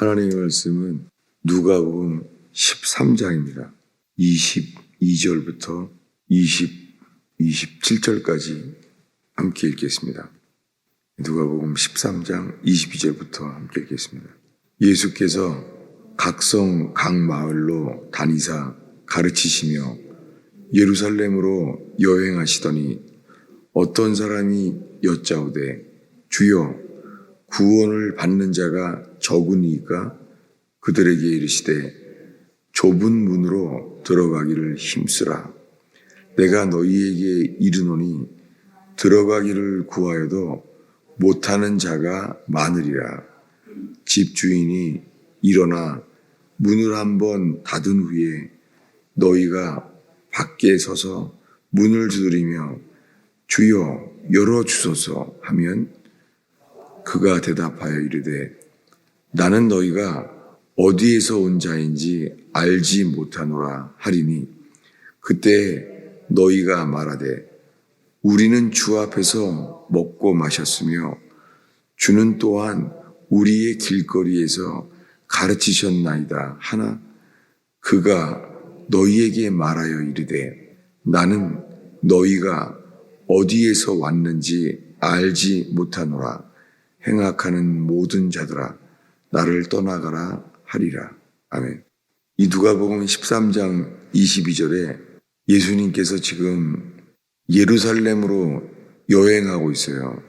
하나님의 말씀은 누가복음 13장입니다. 22절부터 20, 27절까지 함께 읽겠습니다. 누가복음 13장 22절부터 함께 읽겠습니다. 예수께서 각성 각 마을로 다니사 가르치시며 예루살렘으로 여행하시더니 어떤 사람이 여짜오되 주여 구원을 받는 자가 적으니까 그들에게 이르시되 좁은 문으로 들어가기를 힘쓰라. 내가 너희에게 이르노니 들어가기를 구하여도 못하는 자가 많으리라. 집주인이 일어나 문을 한번 닫은 후에 너희가 밖에 서서 문을 두드리며 주여 열어 주소서. 하면 그가 대답하여 이르되 나는 너희가 어디에서 온 자인지 알지 못하노라 하리니 그때 너희가 말하되 우리는 주 앞에서 먹고 마셨으며 주는 또한 우리의 길거리에서 가르치셨나이다 하나 그가 너희에게 말하여 이르되 나는 너희가 어디에서 왔는지 알지 못하노라 행악하는 모든 자들아 나를 떠나가라 하리라. 아멘. 이 누가복음 13장 22절에 예수님께서 지금 예루살렘으로 여행하고 있어요.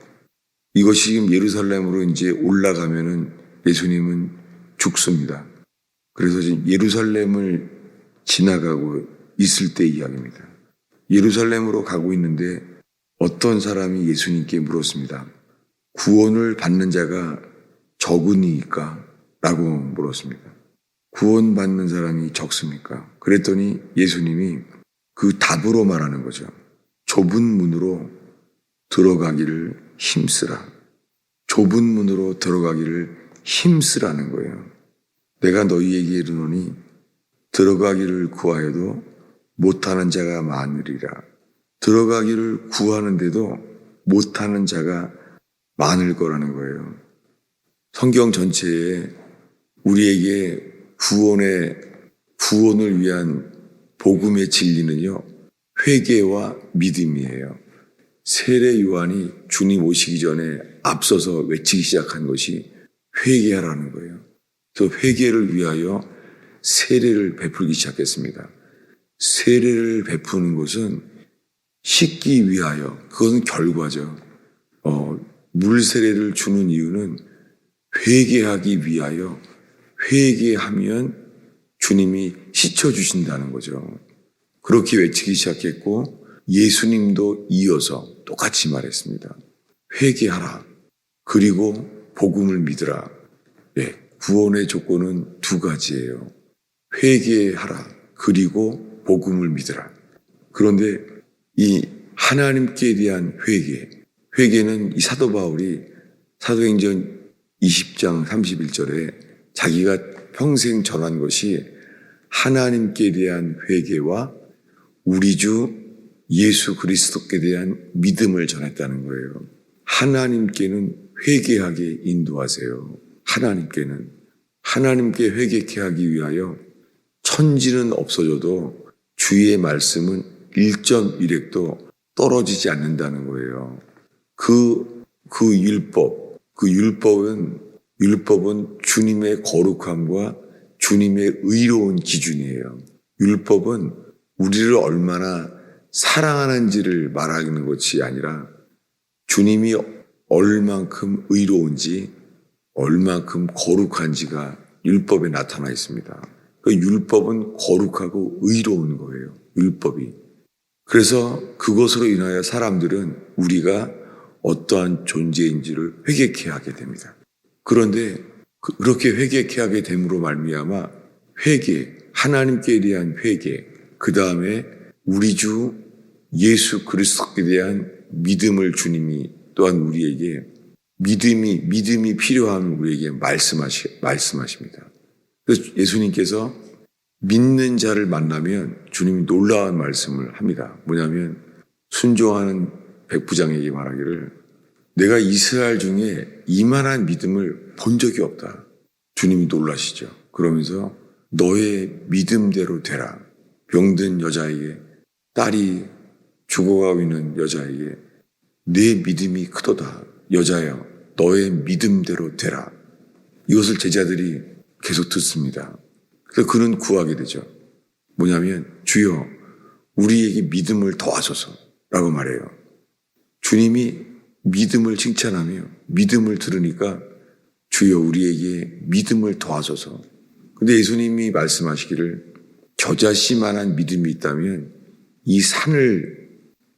이것이 지금 예루살렘으로 이제 올라가면은 예수님은 죽습니다. 그래서 지금 예루살렘을 지나가고 있을 때 이야기입니다. 예루살렘으로 가고 있는데 어떤 사람이 예수님께 물었습니다. 구원을 받는 자가 적으니까? 라고 물었습니다. 구원받는 사람이 적습니까? 그랬더니 예수님이 그 답으로 말하는 거죠. 좁은 문으로 들어가기를 힘쓰라. 좁은 문으로 들어가기를 힘쓰라는 거예요. 내가 너희에게 이르노니 들어가기를 구하여도 못하는 자가 많으리라. 들어가기를 구하는데도 못하는 자가 많을 거라는 거예요. 성경 전체에 우리에게 구원의 구원을 위한 복음의 진리는요. 회개와 믿음이에요. 세례 요한이 주님 오시기 전에 앞서서 외치기 시작한 것이 회개하라는 거예요. 그 회개를 위하여 세례를 베풀기 시작했습니다. 세례를 베푸는 것은 씻기 위하여 그것은 결과죠. 어, 물 세례를 주는 이유는 회개하기 위하여 회개하면 주님이 씻어 주신다는 거죠. 그렇게 외치기 시작했고 예수님도 이어서 똑같이 말했습니다. 회개하라. 그리고 복음을 믿으라. 네, 구원의 조건은 두 가지예요. 회개하라. 그리고 복음을 믿으라. 그런데 이 하나님께 대한 회개, 회개는 이 사도 바울이 사도행전 20장 31절에 자기가 평생 전한 것이 하나님께 대한 회개와 우리 주 예수 그리스도께 대한 믿음을 전했다는 거예요. 하나님께는 회개하게 인도하세요. 하나님께는 하나님께 회개케 하기 위하여 천지는 없어져도 주의 말씀은 1.1핵도 떨어지지 않는다는 거예요. 그, 그 율법, 그 율법은, 율법은 주님의 거룩함과 주님의 의로운 기준이에요. 율법은 우리를 얼마나 사랑하는지를 말하는 것이 아니라 주님이 얼만큼 의로운지, 얼만큼 거룩한지가 율법에 나타나 있습니다. 그 율법은 거룩하고 의로운 거예요. 율법이. 그래서 그것으로 인하여 사람들은 우리가 어떠한 존재인지를 회개케 하게 됩니다. 그런데 그렇게 회개케 하게 됨으로 말미암아 회개, 하나님께 대한 회개, 그 다음에 우리 주 예수 그리스도에 대한 믿음을 주님이 또한 우리에게 믿음이 믿음이 필요한 우리에게 말씀하시 말씀하십니다. 그래서 예수님께서 믿는 자를 만나면 주님이 놀라운 말씀을 합니다. 뭐냐면 순종하는 백부장에게 말하기를 내가 이스라엘 중에 이만한 믿음을 본 적이 없다. 주님이 놀라시죠. 그러면서 너의 믿음대로 되라. 병든 여자에게 딸이 죽어가고 있는 여자에게 내 믿음이 크도다. 여자여 너의 믿음대로 되라. 이것을 제자들이 계속 듣습니다. 그래서 그는 구하게 되죠. 뭐냐면 주여 우리에게 믿음을 더하소서 라고 말해요. 주님이 믿음을 칭찬하며 믿음을 들으니까 주여 우리에게 믿음을 더하소서. 근데 예수님이 말씀하시기를 겨자씨만한 믿음이 있다면 이 산을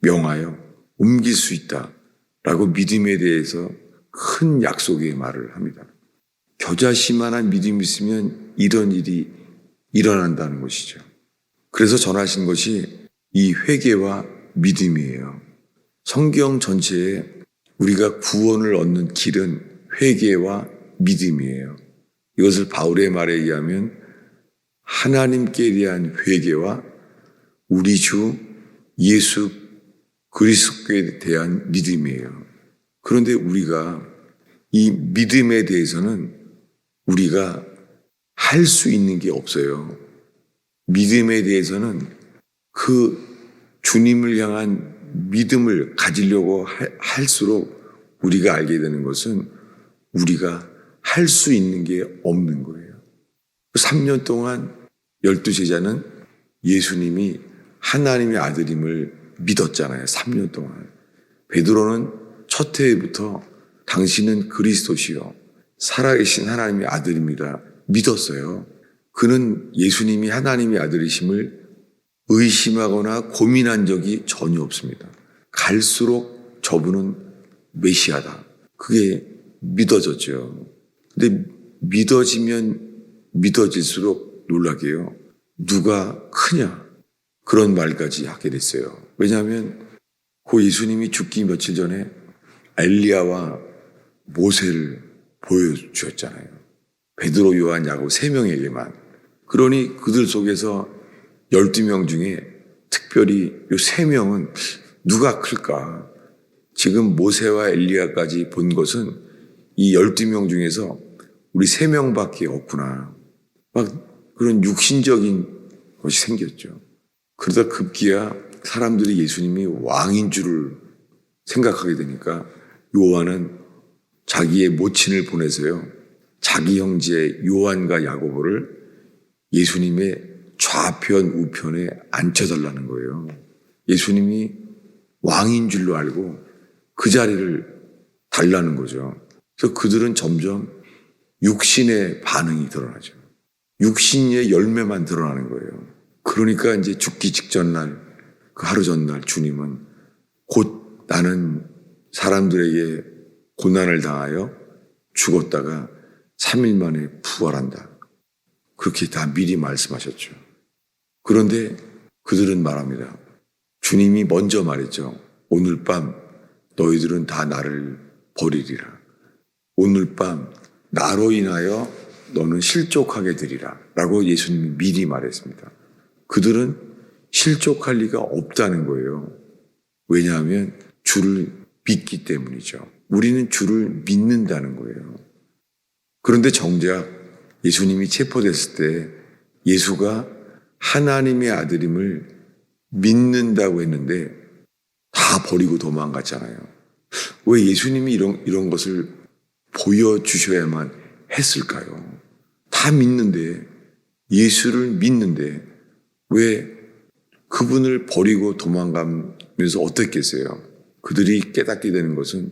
명하여 옮길 수 있다. 라고 믿음에 대해서 큰 약속의 말을 합니다. 겨자씨만한 믿음이 있으면 이런 일이 일어난다는 것이죠. 그래서 전하신 것이 이 회개와 믿음이에요. 성경 전체에 우리가 구원을 얻는 길은 회개와 믿음이에요. 이것을 바울의 말에 의하면 하나님께 대한 회개와 우리 주 예수 그리스도에 대한 믿음이에요. 그런데 우리가 이 믿음에 대해서는 우리가 할 수 있는 게 없어요. 믿음에 대해서는 그 주님을 향한 믿음을 가지려고 할- 할수록 우리가 알게 되는 것은 우리가 할 수 있는 게 없는 거예요. 3년 동안 열두 제자는 예수님이 하나님의 아들임을 믿었잖아요. 3년 동안. 베드로는 첫 해부터 당신은 그리스도시요 살아계신 하나님의 아들입니다. 믿었어요. 그는 예수님이 하나님의 아들이심을 의심하거나 고민한 적이 전혀 없습니다. 갈수록 저분은 메시아다. 그게 믿어졌죠. 근데 믿어지면 믿어질수록 놀라게요. 누가 크냐? 그런 말까지 하게 됐어요. 왜냐하면 그 예수님이 죽기 며칠 전에 엘리야와 모세를 보여주셨잖아요. 베드로, 요한, 야고 세 명에게만. 그러니 그들 속에서 12명 중에 특별히 이세 명은 누가 클까? 지금 모세와 엘리야까지 본 것은 이 12명 중에서 우리 세 명밖에 없구나. 막 그런 육신적인 것이 생겼죠. 그러다 급기야 사람들이 예수님이 왕인 줄을 생각하게 되니까 요한은 자기의 모친을 보내서요. 자기 형제 요한과 야고보를 예수님의 좌편 우편에 앉혀달라는 거예요. 예수님이 왕인 줄로 알고 그 자리를 달라는 거죠. 그래서 그들은 점점 육신의 반응이 드러나죠. 육신의 열매만 드러나는 거예요. 그러니까 이제 죽기 직전 날, 그 하루 전날 주님은 곧 나는 사람들에게 고난을 당하여 죽었다가 3일 만에 부활한다. 그렇게 다 미리 말씀하셨죠. 그런데 그들은 말합니다. 주님이 먼저 말했죠. 오늘 밤 너희들은 다 나를 버리리라. 오늘 밤 나로 인하여 너는 실족하게 되리라. 라고 예수님이 미리 말했습니다. 그들은 실족할 리가 없다는 거예요. 왜냐하면 주를 믿기 때문이죠. 우리는 주를 믿는다는 거예요. 그런데 정작 예수님이 체포됐을 때 예수가 하나님의 아들임을 믿는다고 했는데 다 버리고 도망갔잖아요. 왜 예수님이 이런, 이런 것을 보여주셔야만 했을까요? 다 믿는데, 예수를 믿는데, 왜 그분을 버리고 도망가면서 어떻겠어요? 그들이 깨닫게 되는 것은,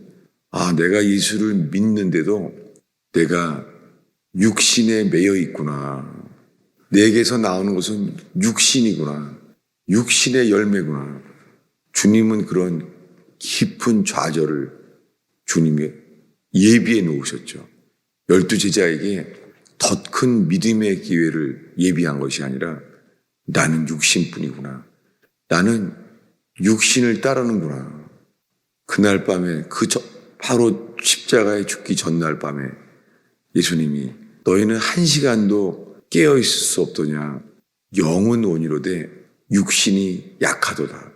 아, 내가 예수를 믿는데도 내가 육신에 매여 있구나. 내게서 나오는 것은 육신이구나. 육신의 열매구나. 주님은 그런 깊은 좌절을 주님이 예비해 놓으셨죠. 열두 제자에게 더 큰 믿음의 기회를 예비한 것이 아니라 나는 육신뿐이구나. 나는 육신을 따르는구나. 그날 밤에 그 저, 바로 십자가에 죽기 전날 밤에 예수님이 너희는 한 시간도 깨어 있을 수 없더냐. 영은 원이로되 육신이 약하도다.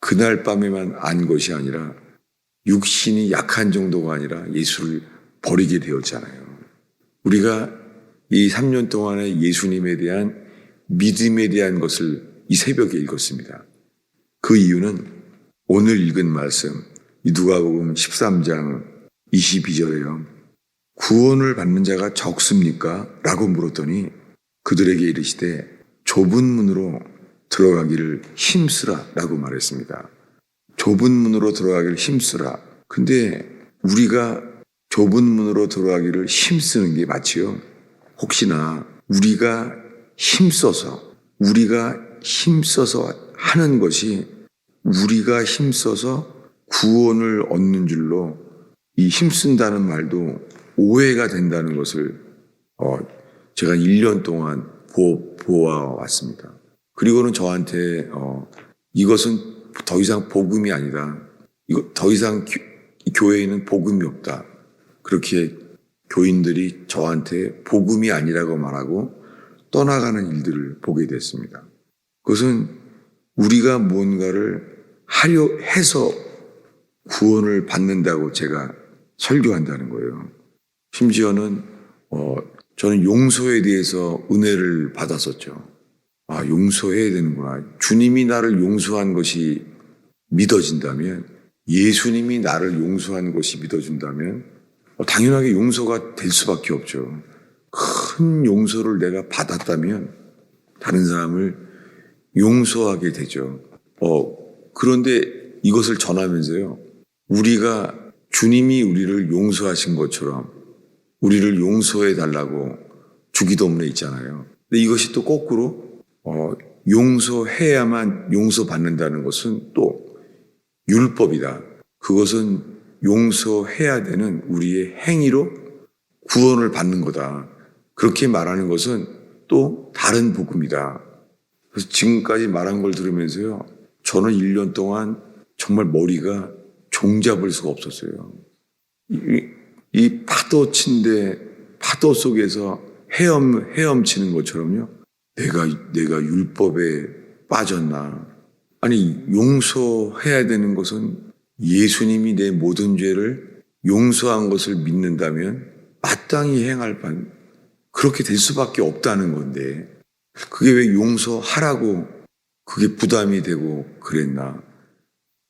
그날 밤에만 안 것이 아니라 육신이 약한 정도가 아니라 예수를 버리게 되었잖아요. 우리가 이 3년 동안의 예수님에 대한 믿음에 대한 것을 이 새벽에 읽었습니다. 그 이유는 오늘 읽은 말씀, 이 누가복음 13장 22절에요. 구원을 받는 자가 적습니까? 라고 물었더니 그들에게 이르시되 좁은 문으로 들어가기를 힘쓰라 라고 말했습니다. 좁은 문으로 들어가기를 힘쓰라. 근데 우리가 좁은 문으로 들어가기를 힘쓰는 게 맞지요? 혹시나 우리가 힘써서, 우리가 힘써서 하는 것이 우리가 힘써서 구원을 얻는 줄로 이 힘쓴다는 말도 오해가 된다는 것을 어, 제가 1년 동안 보, 보아왔습니다. 그리고는 저한테 어, 이것은 더 이상 복음이 아니다. 이거 더 이상 교, 이 교회에는 복음이 없다. 그렇게 교인들이 저한테 복음이 아니라고 말하고 떠나가는 일들을 보게 됐습니다. 그것은 우리가 뭔가를 하려 해서 구원을 받는다고 제가 설교한다는 거예요. 심지어는 어, 저는 용서에 대해서 은혜를 받았었죠. 아, 용서해야 되는구나. 주님이 나를 용서한 것이 믿어진다면, 예수님이 나를 용서한 것이 믿어진다면, 어, 당연하게 용서가 될 수밖에 없죠. 큰 용서를 내가 받았다면, 다른 사람을 용서하게 되죠. 어, 그런데 이것을 전하면서요, 우리가 주님이 우리를 용서하신 것처럼 우리를 용서해 달라고 주기도문에 있잖아요. 근데 이것이 또 거꾸로 어, 용서해야만 용서받는다는 것은 또 율법이다. 그것은 용서해야 되는 우리의 행위로 구원을 받는 거다. 그렇게 말하는 것은 또 다른 복음이다. 그래서 지금까지 말한 걸 들으면서요. 저는 1년 동안 정말 머리가 종잡을 수가 없었어요. 이, 이 파도 친데 파도 속에서 헤엄, 헤엄치는 것처럼요. 내가, 내가 율법에 빠졌나. 아니, 용서해야 되는 것은 예수님이 내 모든 죄를 용서한 것을 믿는다면 마땅히 행할 반, 그렇게 될 수밖에 없다는 건데, 그게 왜 용서하라고 그게 부담이 되고 그랬나.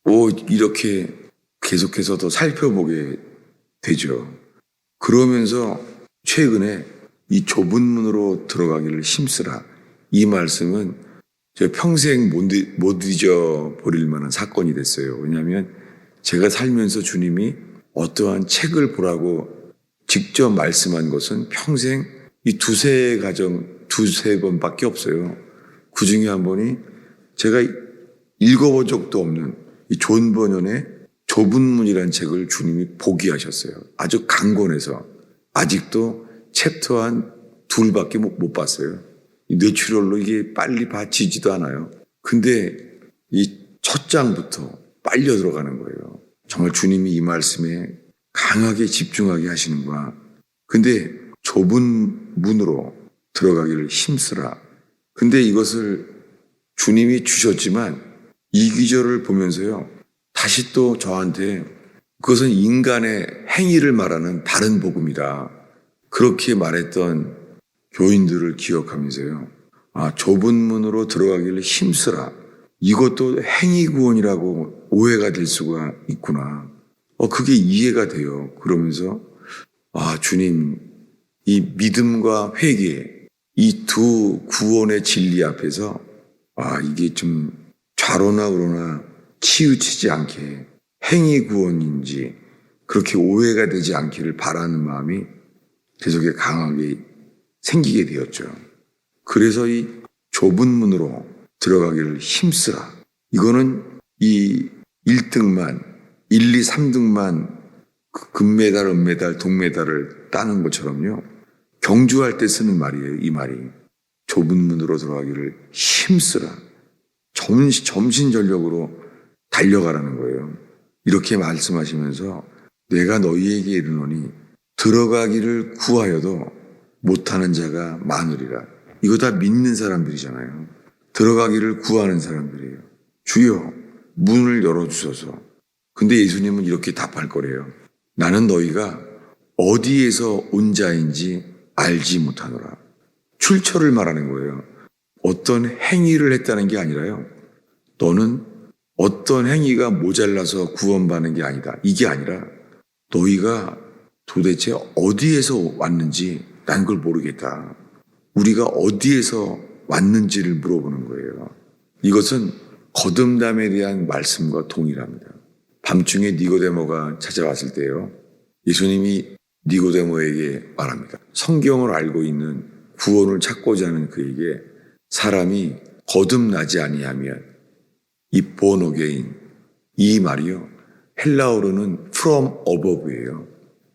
오, 이렇게 계속해서 더 살펴보게 되죠. 그러면서 최근에 이 좁은 문으로 들어가기를 힘쓰라. 이 말씀은 제 평생 못, 잊- 못 잊어버릴 만한 사건이 됐어요. 왜냐하면 제가 살면서 주님이 어떠한 책을 보라고 직접 말씀한 것은 평생 이 두세 가정, 두세 번밖에 없어요. 그 중에 한 번이 제가 읽어본 적도 없는 이존 버년의 좁은 문이라는 책을 주님이 보기하셨어요. 아주 강권해서 아직도 챕터 한 둘밖에 못, 못 봤어요. 이 뇌출혈로 이게 빨리 받치지도 않아요. 근데 이 첫 장부터 빨려 들어가는 거예요. 정말 주님이 이 말씀에 강하게 집중하게 하시는구나. 근데 좁은 문으로 들어가기를 힘쓰라. 근데 이것을 주님이 주셨지만 이 기절을 보면서요. 다시 또 저한테 그것은 인간의 행위를 말하는 다른 복음이다. 그렇게 말했던 교인들을 기억하면서요. 아, 좁은 문으로 들어가기를 힘쓰라. 이것도 행위 구원이라고 오해가 될 수가 있구나. 어, 그게 이해가 돼요. 그러면서, 아, 주님, 이 믿음과 회개, 이 두 구원의 진리 앞에서, 아, 이게 좀 좌로나 우로나 치우치지 않게 행위 구원인지 그렇게 오해가 되지 않기를 바라는 마음이 계속에 강하게 생기게 되었죠. 그래서 이 좁은 문으로 들어가기를 힘쓰라. 이거는 이 1등만, 1, 2, 3등만 금메달, 은메달, 동메달을 따는 것처럼요. 경주할 때 쓰는 말이에요. 이 말이. 좁은 문으로 들어가기를 힘쓰라. 점신, 점신전력으로 달려가라는 거예요. 이렇게 말씀하시면서 내가 너희에게 이르노니 들어가기를 구하여도 못하는 자가 많으리라. 이거 다 믿는 사람들이잖아요. 들어가기를 구하는 사람들이에요. 주여, 문을 열어주소서. 근데 예수님은 이렇게 답할 거래요. 나는 너희가 어디에서 온 자인지 알지 못하노라. 출처를 말하는 거예요. 어떤 행위를 했다는 게 아니라요. 너는 어떤 행위가 모자라서 구원받는 게 아니다. 이게 아니라 너희가 도대체 어디에서 왔는지 난 그걸 모르겠다. 우리가 어디에서 왔는지를 물어보는 거예요. 이것은 거듭남에 대한 말씀과 동일합니다. 밤중에 니고데모가 찾아왔을 때요. 예수님이 니고데모에게 말합니다. 성경을 알고 있는 구원을 찾고자 하는 그에게 사람이 거듭나지 아니하면 이 본어게인 이 말이요. 헬라어로는 from above예요.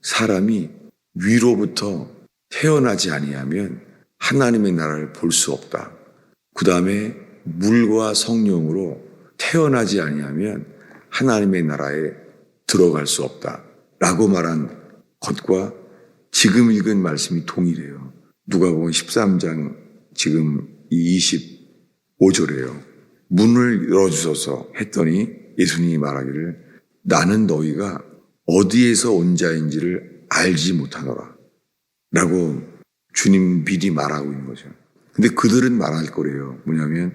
사람이 위로부터 태어나지 아니하면 하나님의 나라를 볼 수 없다. 그 다음에 물과 성령으로 태어나지 아니하면 하나님의 나라에 들어갈 수 없다. 라고 말한 것과 지금 읽은 말씀이 동일해요. 누가복음 13장 지금 이 25절이에요. 문을 열어주셔서 했더니 예수님이 말하기를 나는 너희가 어디에서 온 자인지를 알지 못하노라. 라고 주님 미리 말하고 있는 거죠. 근데 그들은 말할 거래요. 뭐냐면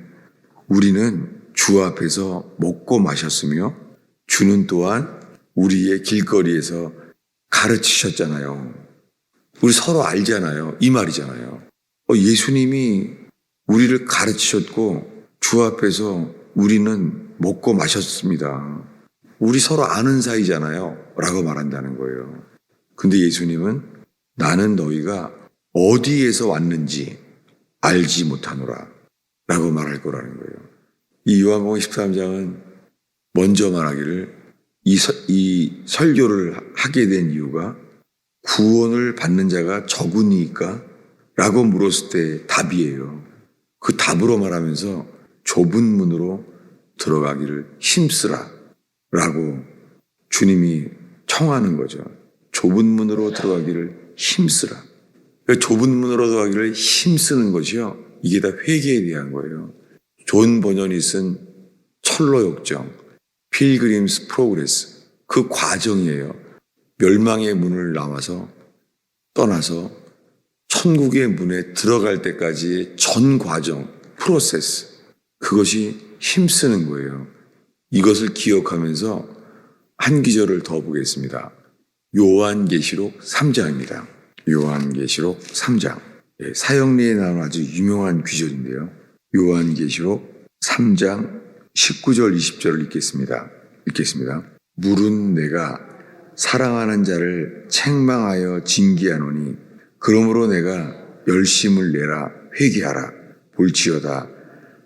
우리는 주 앞에서 먹고 마셨으며 주는 또한 우리의 길거리에서 가르치셨잖아요. 우리 서로 알잖아요. 이 말이잖아요. 어, 예수님이 우리를 가르치셨고 주 앞에서 우리는 먹고 마셨습니다. 우리 서로 아는 사이잖아요. 라고 말한다는 거예요. 근데 예수님은 나는 너희가 어디에서 왔는지 알지 못하노라. 라고 말할 거라는 거예요. 이 요한복음 13장은 먼저 말하기를 이, 서, 이 설교를 하게 된 이유가 구원을 받는 자가 적으니까 라고 물었을 때 답이에요. 그 답으로 말하면서 좁은 문으로 들어가기를 힘쓰라 라고 주님이 청하는 거죠. 좁은 문으로 들어가기를 힘쓰라. 그 좁은 문으로 들어가기를 힘쓰는 것이요. 이게 다 회개에 대한 거예요. 존 버년이 쓴 철로 역정, 필그림스 프로그레스 그 과정이에요. 멸망의 문을 나와서 떠나서 천국의 문에 들어갈 때까지의 전 과정, 프로세스 그것이 힘쓰는 거예요. 이것을 기억하면서 한 기절을 더 보겠습니다. 요한계시록 3장입니다. 요한계시록 3장. 예, 사형리에 나온 아주 유명한 귀절인데요. 요한계시록 3장 19절 20절을 읽겠습니다. 읽겠습니다. 물은 내가 사랑하는 자를 책망하여 징계하노니 그러므로 내가 열심을 내라 회개하라 볼지어다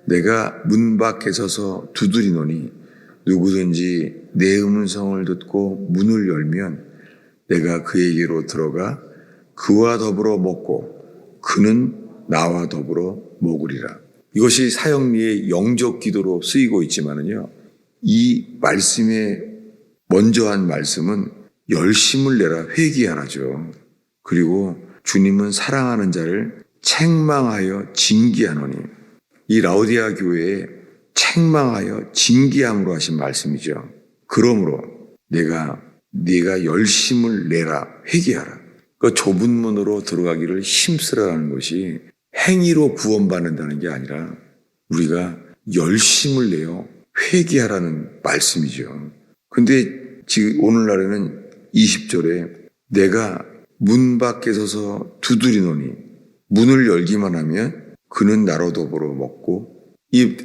내가 문 밖에 서서 두드리노니 누구든지 내 음성을 듣고 문을 열면 내가 그에게로 들어가 그와 더불어 먹고 그는 나와 더불어 먹으리라. 이것이 사형리의 영적 기도로 쓰이고 있지만은요. 이 말씀에 먼저 한 말씀은 열심을 내라 회개하라죠. 그리고 주님은 사랑하는 자를 책망하여 징계하노니 이 라우디아 교회에 책망하여 징계함으로 하신 말씀이죠. 그러므로 내가 네가 열심을 내라 회개하라. 그 좁은 문으로 들어가기를 힘쓰라는 것이 행위로 구원받는다는 게 아니라 우리가 열심을 내어 회개하라는 말씀이죠. 근데 지금 오늘날에는 20절에 내가 문 밖에 서서 두드리노니 문을 열기만 하면 그는 나로 더불어 먹고 이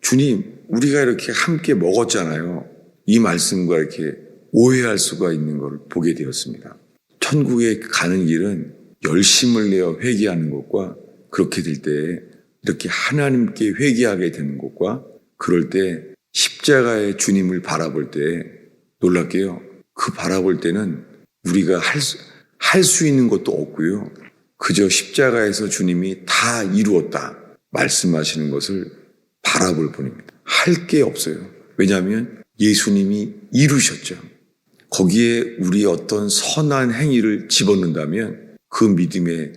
주님 우리가 이렇게 함께 먹었잖아요. 이 말씀과 이렇게 오해할 수가 있는 것을 보게 되었습니다. 천국에 가는 길은 열심을 내어 회개하는 것과 그렇게 될 때 이렇게 하나님께 회개하게 되는 것과 그럴 때 십자가의 주님을 바라볼 때 놀랍게요. 그 바라볼 때는 우리가 할 수, 할 수 있는 것도 없고요. 그저 십자가에서 주님이 다 이루었다 말씀하시는 것을 바라볼 뿐입니다. 할 게 없어요. 왜냐하면 예수님이 이루셨죠. 거기에 우리 어떤 선한 행위를 집어넣는다면 그 믿음에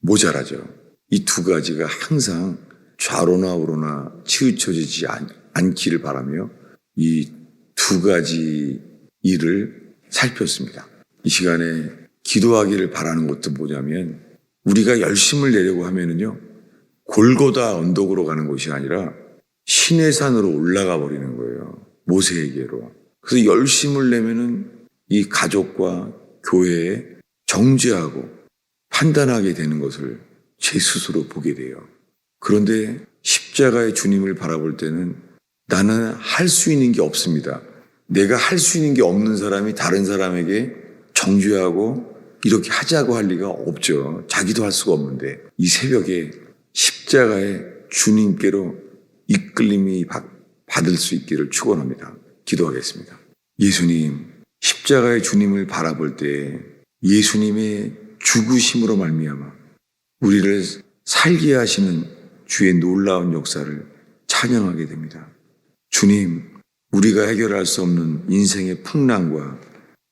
모자라죠. 이 두 가지가 항상 좌로나 우로나 치우쳐지지 않, 않기를 바라며 이 두 가지 일을 살폈습니다. 이 시간에 기도하기를 바라는 것도 뭐냐면 우리가 열심을 내려고 하면은요, 골고다 언덕으로 가는 곳이 아니라 신의 산으로 올라가 버리는 거예요. 모세에게로. 그래서 열심을 내면은 이 가족과 교회에 정죄하고 판단하게 되는 것을 제 스스로 보게 돼요. 그런데 십자가의 주님을 바라볼 때는 나는 할 수 있는 게 없습니다. 내가 할 수 있는 게 없는 사람이 다른 사람에게 정죄하고 이렇게 하자고 할 리가 없죠. 자기도 할 수가 없는데 이 새벽에 십자가의 주님께로 이끌림이 받- 받을 수 있기를 축원합니다. 기도하겠습니다. 예수님, 십자가의 주님을 바라볼 때 예수님의 죽으심으로 말미암아 우리를 살게 하시는 주의 놀라운 역사를 찬양하게 됩니다. 주님, 우리가 해결할 수 없는 인생의 풍랑과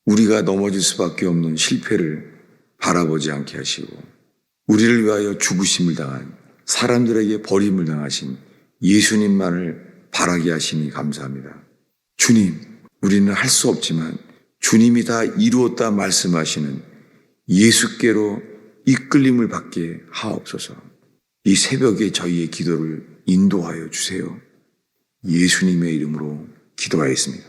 우리가 넘어질 수밖에 없는 실패를 바라보지 않게 하시고 우리를 위하여 죽으심을 당한 사람들에게 버림을 당하신 예수님만을 바라게 하시니 감사합니다. 주님, 우리는 할 수 없지만 주님이 다 이루었다 말씀하시는 예수께로 이끌림을 받게 하옵소서. 이 새벽에 저희의 기도를 인도하여 주세요. 예수님의 이름으로 기도하였습니다.